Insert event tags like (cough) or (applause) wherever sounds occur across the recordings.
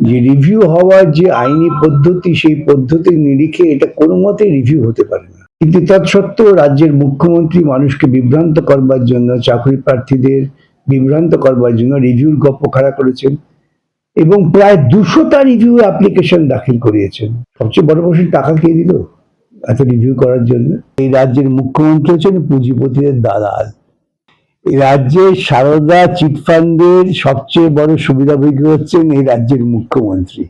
যে রিভিউ হওয়ার যে আইনি পদ্ধতি, সেই পদ্ধতির নিরিখে এটা কোনো মতেই রিভিউ হতে পারে না। কিন্তু তৎসত্ত্বেও রাজ্যের মুখ্যমন্ত্রী মানুষকে বিভ্রান্ত করবার জন্য, চাকরি প্রার্থীদের বিভ্রান্ত করবার জন্য রিভিউর গপ্প খাড়া করেছেন এবং প্রায় দুশোটা রিভিউ অ্যাপ্লিকেশন দাখিল করিয়েছেন। সবচেয়ে বড় প্রশ্ন, টাকা কে দিল এত রিভিউ করার জন্য? এই রাজ্যের মুখ্যমন্ত্রী হচ্ছেন পুঁজিপতিদের দালাল। এই রাজ্যের সারদা চিটফান্ডের সবচেয়ে বড় সুবিধাভোগী হচ্ছেন এই রাজ্যের মুখ্যমন্ত্রী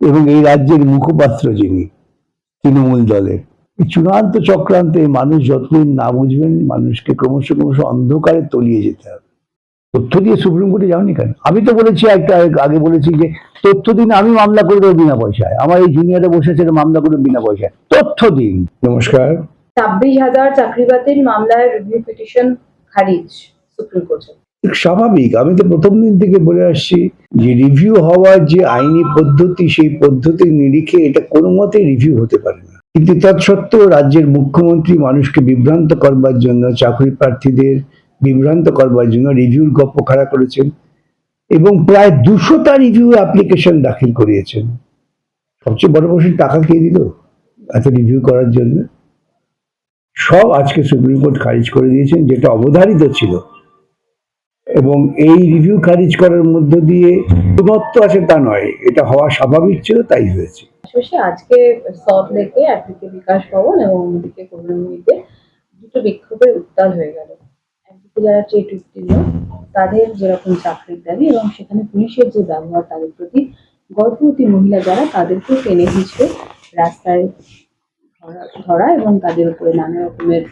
এবং এই রাজ্যের মুখপাত্র যিনি তৃণমূল দলের। এই চূড়ান্ত চক্রান্তে মানুষ যতদিন না বুঝবেন মানুষকে ক্রমশ ক্রমশ অন্ধকারে তলিয়ে যেতে হবে। তথ্য দিয়ে সুপ্রিম কোর্টে যাওনি কেন? আমি তো বলেছি একটা আগে বলেছি যে তথ্য দিন আমি মামলা করে দেবো বিনা পয়সায়। আমার এই জুনিয়রে বসেছে মামলা করে বিনা পয়সায়। তথ্য দিন। নমস্কার। ছাব্বিশ হাজার চাকরি বাতিল মামলায় রিভিউ পিটিশন খারিজ সুপ্রিম কোর্টে স্বাভাবিক। আমি তো প্রথম দিন থেকে বলে আসছি যে রিভিউ হওয়ার যে আইনি পদ্ধতি, সেই পদ্ধতির নিরিখে এটা কোনো মতেই রিভিউ হতে পারে না। কিন্তু তৎসত্ত্বেও রাজ্যের মুখ্যমন্ত্রী মানুষকে বিভ্রান্ত করবার জন্য, চাকরি প্রার্থীদের বিভ্রান্ত করবার জন্য রিভিউর গপ্প খাড়া করেছেন এবং প্রায় দুশোটা রিভিউ অ্যাপ্লিকেশন দাখিল করিয়েছেন। সবচেয়ে বড় প্রশ্ন, টাকা কে দিল এত রিভিউ করার জন্য? সব আজকে সুপ্রিম কোর্ট খারিজ করে দিয়েছেন, যেটা অবধারিত ছিল। এবং এই রিভিউ খারিজ করার মধ্য দিয়ে শুধুমাত্র আছে তা নয়, এটা হওয়া স্বাভাবিক ছিল, তাই হয়েছে। পাশাপাশি আজকে সল্ট লেকে একদিকে বিকাশ ভবন এবং অন্যদিকে করুণাময়ীতে দুটো বিক্ষোভে উত্তাল হয়ে গেল। একদিকে যারা ট্রেড উত্তীর্ণ তাদের যেরকম চাকরির দাবি এবং সেখানে পুলিশের যে ব্যবহার, তাদের প্রতি গর্ভবতী মহিলা যারা, তাদেরকেও টেনে হিঁচড়ে রাস্তায় ধরা- এবং তাদের উপরে নানা রকমের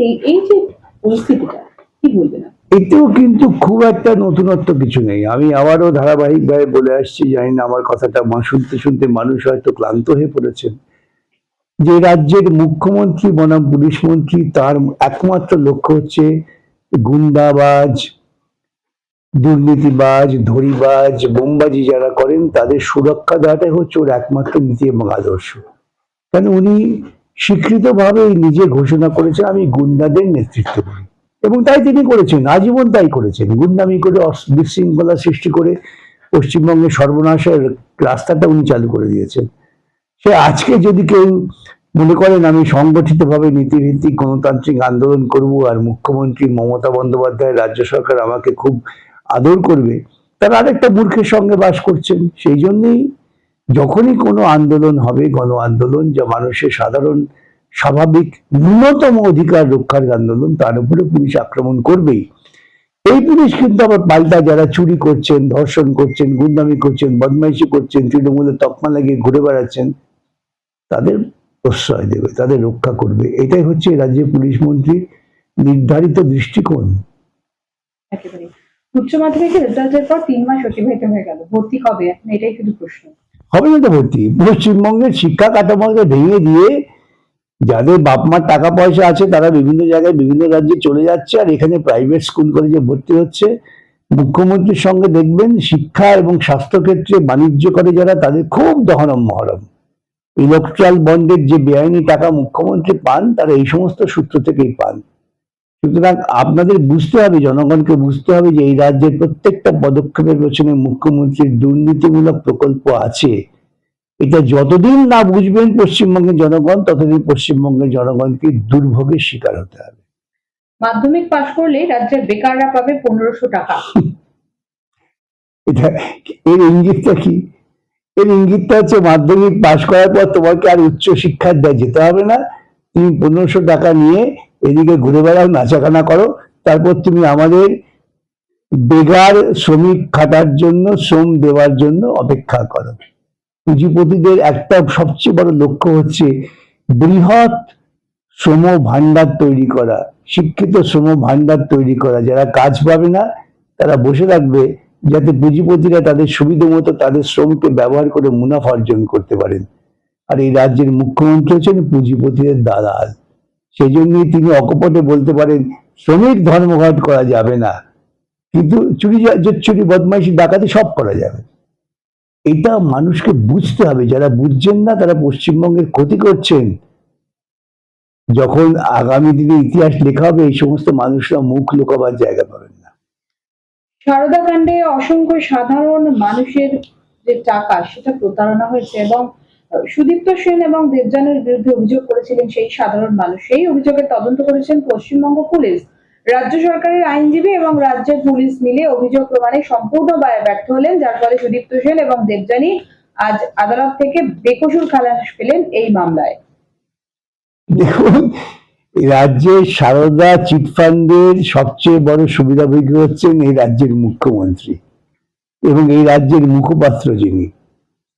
এই যে পরিস্থিতিটা, কি বলবেন এতেও কিন্তু খুব একটা নতুনত্ব কিছু নেই। আমি আবারও ধারাবাহিকভাবে বলে আসছি, জানি না আমার কথাটা শুনতে শুনতে মানুষ হয়তো ক্লান্ত হয়ে পড়েছেন। যে রাজ্যের মুখ্যমন্ত্রী বনাম, পুলিশ মন্ত্রী, তার একমাত্র লক্ষ্য হচ্ছে গুন্ডাবাজ দুর্নীতিবাজ, ধরিবাজ, বোমবাজি যারা করেন, তাদের সুরক্ষা দেওয়াটাই হচ্ছে ওর একমাত্র নীতি এবং আদর্শ। কেন উনি স্বীকৃতভাবে নিজে ঘোষণা করেছেন, আমি গুন্ডাদের নেতৃত্ব করি। এবং তাই তিনি করেছেন, আজীবন তাই করেছেন। গুন্ডামি করে বিশৃঙ্খলা সৃষ্টি করে পশ্চিমবঙ্গের সর্বনাশের রাস্তাটা উনি চালু করে দিয়েছেন। সে আজকে যদি কেউ মনে করেন, আমি সংগঠিতভাবে নীতিভিত্তিক গণতান্ত্রিক আন্দোলন করব আর মুখ্যমন্ত্রী মমতা বন্দ্যোপাধ্যায় রাজ্য সরকার আমাকে খুব আদর করবে। তারা আরেকটা মূর্খের সঙ্গে বাস করছেন। সেই জন্যই যখনই কোনো আন্দোলন হবে, গণ আন্দোলন যা মানুষের সাধারণ, স্বাভাবিক, ন্যূনতম অধিকার রক্ষার আন্দোলন, তার উপরে পুলিশ আক্রমণ করবেই। এই পুলিশ কিন্তু আবার পাল্টা যারা চুরি করছেন, ধর্ষণ করছেন, গুন্ডামি করছেন, বদমাইশি করছেন, তৃণমূলের তকমা লাগিয়ে ঘুরে বেড়াচ্ছেন, তাদের প্রশ্রয় দেবে, তাদের রক্ষা করবে। এটাই হচ্ছে রাজ্যের পুলিশ মন্ত্রী নির্ধারিত দৃষ্টিকোণ। একেবারে উচ্চ মাধ্যমিকের রেজাল্টের পর তিন মাস অতিবাহিত হয়ে গেল। ভর্তি কবে? এটাই শুধু প্রশ্ন। হবে না তো ভর্তি। পশ্চিমবঙ্গের শিক্ষা কাঠামোকে ভেঙে দিয়ে যাদের বাপ মার টাকা পয়সা আছে, তারা বিভিন্ন জায়গায় বিভিন্ন রাজ্যে চলে যাচ্ছে আর এখানে প্রাইভেট স্কুল কলেজে ভর্তি হচ্ছে। মুখ্যমন্ত্রীর সঙ্গে দেখবেন শিক্ষা এবং স্বাস্থ্যক্ষেত্রে বাণিজ্য করে যারা, তাদের খুব দহরম মহরম। ইলেকট্রাল বন্ডের যে বেআইনি টাকা মুখ্যমন্ত্রী পান, তারা এই সমস্ত সূত্র থেকেই পান। সুতরাং আপনাদের বুঝতে হবে জনগণকে বুঝতে হবে যে এই রাজ্যের প্রত্যেকটা পদক্ষেপের পেছনে মুখ্যমন্ত্রীর দুর্নীতিমূলক প্রকল্প আছে। এটা যতদিন না বুঝবেন পশ্চিমবঙ্গের জনগণ ততদিন পশ্চিমবঙ্গের জনগণকে দুর্ভোগের শিকার হতে হবে। মাধ্যমিক পাশ করলে রাজ্যের বেকাররা পাবে পনেরোশো টাকা। (laughs) এটা এর ইঙ্গিতটা কি? এর ইঙ্গিতটা হচ্ছে মাধ্যমিক পাশ করার পর তোমাকে আর উচ্চ শিক্ষার দেয় যেতে হবে না। তুমি পনেরোশো টাকা নিয়ে এদিকে ঘুরে বেড়াও নাচাকানা করো। তারপর তুমি আমাদের বেগার শ্রমিক খাটার জন্য, শ্রম দেওয়ার জন্য অপেক্ষা করো। পুঁজিপতিদের একটা সবচেয়ে বড় লক্ষ্য হচ্ছে বৃহৎ শ্রম ভান্ডার তৈরি করা, শিক্ষিত শ্রম ভান্ডার তৈরি করা। যারা কাজ পাবে না, তারা বসে থাকবে যাতে পুঁজিপতিরা তাদের সুবিধা মতো তাদের শ্রমকে ব্যবহার করে মুনাফা অর্জন করতে পারেন। আর এই রাজ্যের মুখ্যমন্ত্রী হচ্ছেন পুঁজিপতিদের দালাল। সেই জন্যই তিনি অকপটে বলতে পারেন, শ্রমিক ধর্মঘট করা যাবে না। কিন্তু চুরি চুরি বদমাইশি ডাকাতি সব করা যাবে। এটা মানুষকে বুঝতে হবে। যারা বুঝছেন না, তারা পশ্চিমবঙ্গের ক্ষতি করছেন। যখন আগামী দিনে ইতিহাস লেখা হবে, এই সমস্ত মানুষরা মুখ লুকাবার জায়গা পাবেন না। সারদা কাণ্ডে অসংখ্য সাধারণ মানুষের যে টাকা, সেটা প্রতারণা হয়েছে এবং সুদীপ্ত সেন এবং দেবযানের বিরুদ্ধে অভিযোগ করেছিলেন সেই সাধারণ মানুষ। সেই অভিযোগের তদন্ত করেছেন পশ্চিমবঙ্গ পুলিশ। রাজ্য সরকারের আইনজীবী এবং রাজ্যের পুলিশ মিলে অভিযোগ প্রমাণে সম্পূর্ণ ব্যর্থ হলেন, যার ফলে সুদীপ্ত সেন এবং দেবযানী আজ আদালত থেকে বেকসুর খালাস পেলেন এই মামলায়। দেখুন এই রাজ্যের সারদা চিটফান্ডের সবচেয়ে বড় সুবিধাভোগী হচ্ছেন এই রাজ্যের মুখ্যমন্ত্রী এবং এই রাজ্যের মুখপাত্র যিনি,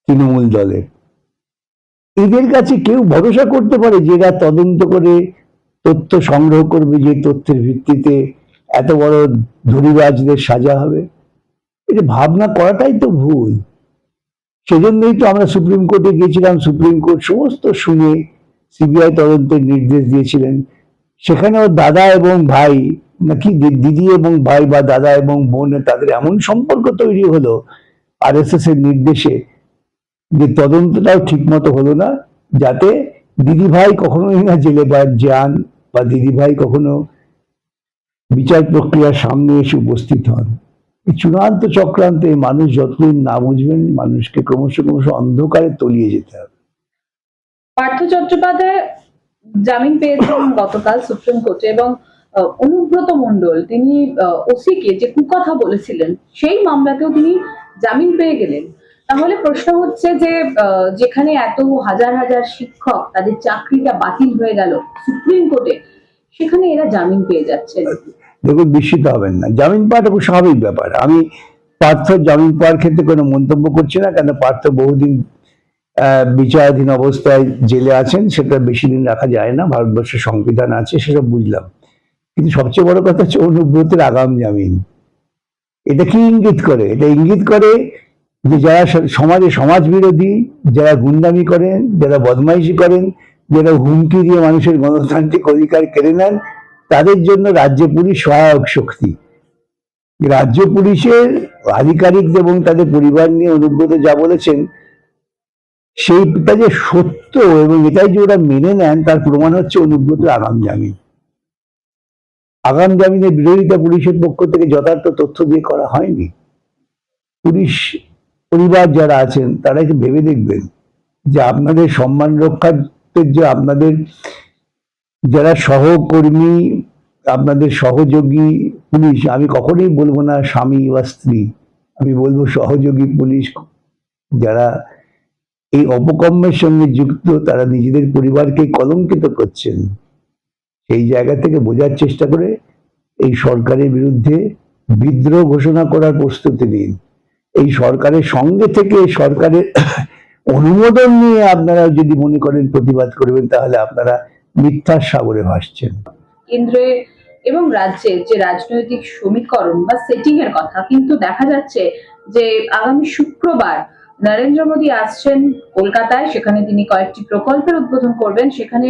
তৃণমূল দলের। এদের কাছে কেউ ভরসা করতে পারে যে এরা তদন্ত করে তথ্য সংগ্রহ করবে যে তথ্যের ভিত্তিতে এত বড় ধরিবাজদের সাজা হবে। এটা ভাবনা করাটাই তো ভুল। সেজন্যই তো আমরা সুপ্রিম কোর্টে গিয়েছিলাম, সুপ্রিম কোর্ট সমস্ত শুনে সিবিআই তদন্তের নির্দেশ দিয়েছিলেন। সেখানে ওর দাদা এবং ভাই নাকি দিদি এবং ভাই বা দাদা এবং বোন, তাদের এমন সম্পর্ক তৈরি হলো আর এর নির্দেশে যে তদন্তটাও ঠিক মতো হলো না, যাতে দিদি ভাই কখনোই না জেলে যান বা দিদি ভাই কখনো বিচার প্রক্রিয়ার সামনে এসে উপস্থিত হন। এই চূড়ান্ত চক্রান্তে মানুষ যতদিন না বুঝবেন, মানুষকে ক্রমশ ক্রমশ অন্ধকারে তলিয়ে যেতে হবে। পার্থ চট্টোপাধ্যায় জামিন পেয়েছেন গতকাল সুপ্রিম কোর্টে এবং অনুব্রত মন্ডল তিনি ওসিকে যে কুকথা বলেছিলেন, সেই মামলাতেও তিনি জামিন পেয়ে গেলেন। তাহলে প্রশ্ন হচ্ছে যে যেখানে এত হাজার হাজার শিক্ষক তাদের চাকরিটা বাতিল হয়ে গেল সুপ্রিম কোর্টে, সেখানে এরা জামিন পেয়ে যাচ্ছেন দেখুন বিস্মিত হবেন না। জামিন পাওয়াটা খুব স্বাভাবিক ব্যাপার। আমি পার্থ জামিন পাওয়ার ক্ষেত্রে কোনো মন্তব্য করছি না, কেন পার্থ বহুদিন বিচারাধীন অবস্থায় জেলে আছেন, সেটা বেশি দিন রাখা যায় না, ভারতবর্ষের সংবিধান আছে, সেসব বুঝলাম। কিন্তু সবচেয়ে বড় কথা হচ্ছে অনুব্রতের আগাম জামিন। এটা কি ইঙ্গিত করে? এটা ইঙ্গিত করে যে যারা সমাজে সমাজ বিরোধী, যারা গুন্ডামি করেন, যারা বদমাইশি করেন, যারা হুমকি দিয়ে মানুষের গণতান্ত্রিক অধিকার কেড়ে নেন, তাদের জন্য রাজ্য পুলিশ সহায়ক শক্তি। রাজ্য পুলিশের আধিকারিক এবং তাদের পরিবার নিয়ে অনুব্রত যা বলেছেন সেইটা যে সত্য এবং এটাই যে ওরা মেনে নেন, তার প্রমাণ হচ্ছে অনুব্রতের আগাম জামিন। আগাম জামিনের বিরোধিতা পুলিশের পক্ষ থেকে যথার্থ তথ্য দিয়ে করা হয়নি। পুলিশ পরিবার যারা আছেন, তারা একটু ভেবে দেখবেন যে আপনাদের সম্মান রক্ষার্থের যে আপনাদের যারা সহকর্মী, আপনাদের সহযোগী পুলিশ, আমি কখনোই বলব না স্বামী বা স্ত্রী, আমি বলব সহযোগী পুলিশ যারা এই অপকর্মের সঙ্গে যুক্ত, তারা নিজেদের পরিবারকে কলঙ্কিত করছেন। সেই জায়গা থেকে বোঝার চেষ্টা করে এই সরকারের বিরুদ্ধে বিদ্রোহ ঘোষণা করার প্রস্তুতি নিন। এই সরকারের সঙ্গে থেকে সরকারের অনুমোদন নিয়ে আপনারা যদি মনে করেন প্রতিবাদ করবেন, তাহলে আপনারা মিথ্যার সাগরে ভাসছেন। কেন্দ্রে এবং রাজ্যের যে রাজনৈতিক সমীকরণ বা সেটিং এর কথা, কিন্তু দেখা যাচ্ছে যে আগামী শুক্রবার নরেন্দ্র মোদী আসছেন কলকাতায়, সেখানে তিনি কয়েকটি প্রকল্পের উদ্বোধন করবেন। সেখানে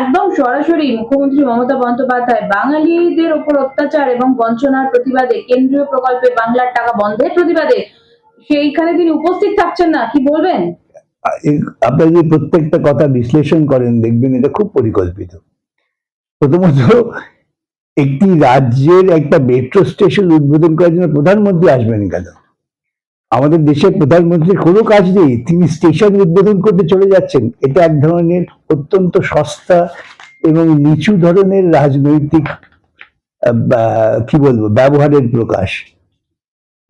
একদম সরাসরি মুখ্যমন্ত্রী মমতা বন্দ্যোপাধ্যায় বাঙালিদের ওপর অত্যাচার এবং বঞ্চনার প্রতিবাদে কেন্দ্রীয় প্রকল্পে বাংলার টাকা বন্ধের প্রতিবাদে সেইখানে তিনি উপস্থিত থাকছেন না, কি বলবেন? আপনারা যদি প্রত্যেকটা কথা বিশ্লেষণ করেন, দেখবেন এটা খুব পরিকল্পিত। প্রথমত, একটি রাজ্যের একটা মেট্রো স্টেশন উদ্বোধন করার জন্য প্রধানমন্ত্রী আসবেন কেন? আমাদের দেশের প্রধানমন্ত্রীর কোনো কাজ নেই, তিনি স্টেশন উদ্বোধন করতে চলে যাচ্ছেন। এটা এক ধরনের অত্যন্ত সস্তা এবং নিচু ধরনের রাজনৈতিক কি বলব, ব্যবহারের প্রকাশ।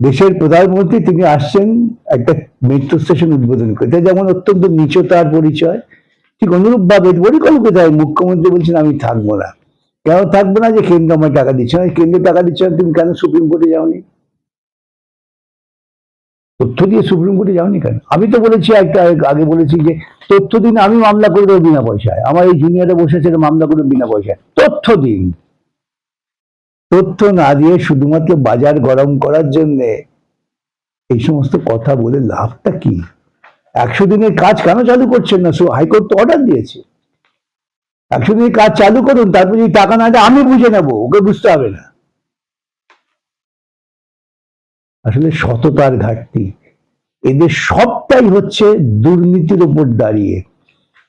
দেশের প্রধানমন্ত্রী তিনি আসছেন একটা মেট্রো স্টেশন উদ্বোধন করতে যেমন অত্যন্ত নিচতার পরিচয়, ঠিক অনুরূপ ভাবে পরিকল্পিতায় মুখ্যমন্ত্রী বলছেন, আমি থাকব না। কেন থাকব না? যে কেন্দ্র আমার টাকা দিচ্ছে না। কেন্দ্র টাকা দিচ্ছে না, তুমি কেন সুপ্রিম কোর্টে যাওনি? তথ্য দিয়ে সুপ্রিম কোর্টে যাওনি কেন? আমি তো বলেছি, একটা আগে বলেছি যে তথ্য দিন, আমি মামলা করে দেবো বিনা পয়সায়। আমার এই জুনিয়রে বসেছে মামলা করে বিনা পয়সায়। তথ্য দিন। তথ্য না দিয়ে শুধুমাত্র বাজার গরম করার জন্য এই সমস্ত কথা বলে লাভটা কি? একশো দিনের কাজ কেন চালু করছেন না? হাইকোর্ট তো অর্ডার দিয়েছে। একশো দিনের কাজ চালু করুন, তারপর যদি টাকা না দেয় আমি বুঝে নেব, ওকে বুঝতে হবে না। আসলে সততার ঘাটতি। এদের সবটাই হচ্ছে দুর্নীতির উপর দাঁড়িয়ে।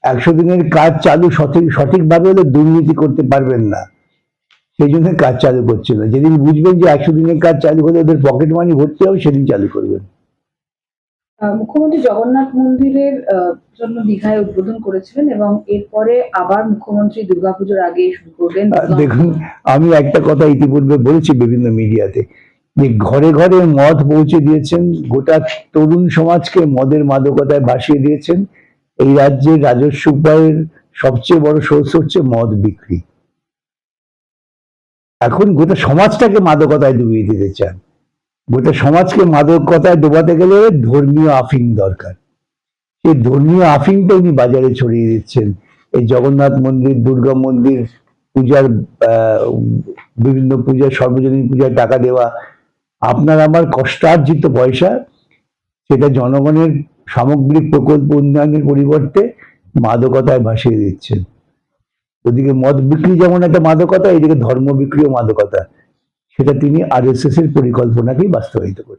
একশো দিনের কাজ চালু সঠিক, সঠিকভাবে হলে দুর্নীতি করতে পারবেন না। সেই জন্য কাজ চালু করছে না যেদিন বুঝবেন যে একশো দিনের কাজ চালু হলে ওদের পকেট মানি ভর্তি হবে সেদিন চালু করবেন। মুখ্যমন্ত্রী জগন্নাথ মন্দিরের জন্য দীঘায় উদ্বোধন করেছিলেন এবং এরপরে আবার মুখ্যমন্ত্রী দুর্গাপুজোর আগে শুরু করবেন দেখুন আমি একটা কথা ইতিপূর্বে বলেছি বিভিন্ন মিডিয়াতে যে ঘরে ঘরে মদ পৌঁছে দিয়েছেন গোটা তরুণ সমাজকে মদের মাদকতায় ভাসিয়ে দিয়েছেন। এই রাজ্যের রাজস্ব উপায়ের সবচেয়ে বড় সোর্স হচ্ছে মদ বিক্রি। এখন গোটা সমাজটাকে মাদকতায় ডুবিয়ে দিতে চান। গোটা সমাজকে মাদকতায় ডোবাতে গেলে ধর্মীয় আফিং দরকার। সেই ধর্মীয় আফিংটা উনি বাজারে ছড়িয়ে দিচ্ছেন। এই জগন্নাথ মন্দির, দুর্গা মন্দির, পূজার বিভিন্ন পূজার সর্বজনীন পূজায় টাকা দেওয়া। আপনার আমার কষ্টার্জিত পয়সা, সেটা জনগণের সামগ্রিক প্রকল্প উন্নয়নের পরিবর্তে মাদকতায় ভাসিয়ে দিচ্ছেন। ওদিকে মদ বিক্রি যেমন একটা মাদকতা এদিকে ধর্ম বিক্রিও মাদকতা। সেটা তিনি আর এস এস এর পরিকল্পনাকেই বাস্তবায়িত করছেন।